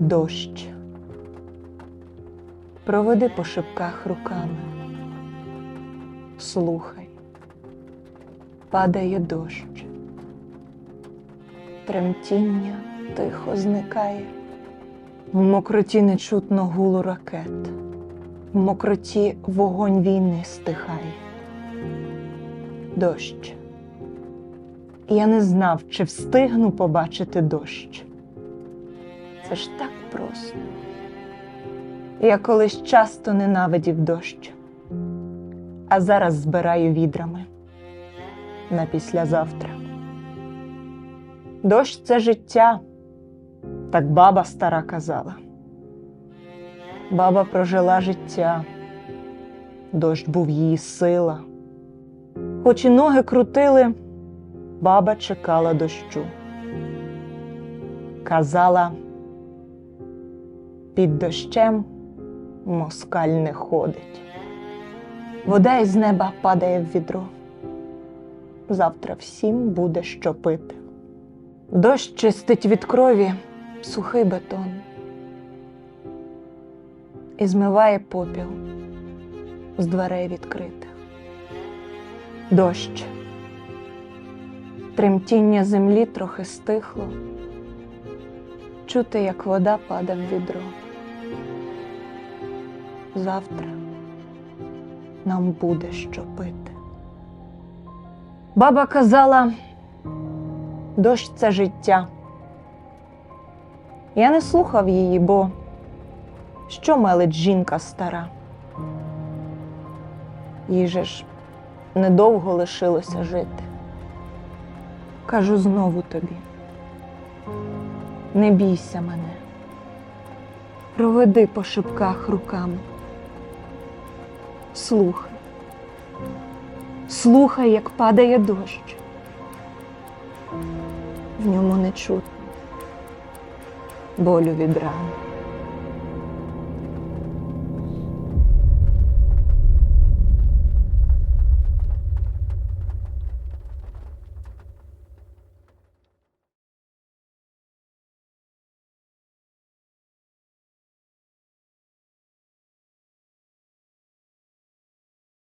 Дощ. Проведи по шипках руками. Слухай. Падає дощ. Тремтіння тихо зникає. В мокроті не чутно гулу ракет. В мокроті вогонь війни стихає. Дощ. Я не знав, чи встигну побачити дощ. Це ж так просто. Я колись часто ненавидів дощ, а зараз збираю відрами на післязавтра. Дощ це життя, так баба стара казала. Баба прожила життя, дощ був її сила. Хоч і ноги крутили, баба чекала дощу. Казала, під дощем москаль не ходить. Вода із неба падає в відро. Завтра всім буде що пити. Дощ чистить від крові сухий бетон і змиває попіл з дверей відкритих. Дощ. Тремтіння землі трохи стихло. Чути, як вода паде в відро. Завтра нам буде що пити. Баба казала, дощ це життя. Я не слухав її, бо що мелить жінка стара? Їй же ж недовго лишилося жити. Кажу знову тобі, не бійся мене, проведи по шибках руками. Слухай, слухай, як падає дощ. В ньому не чутно болю від рани.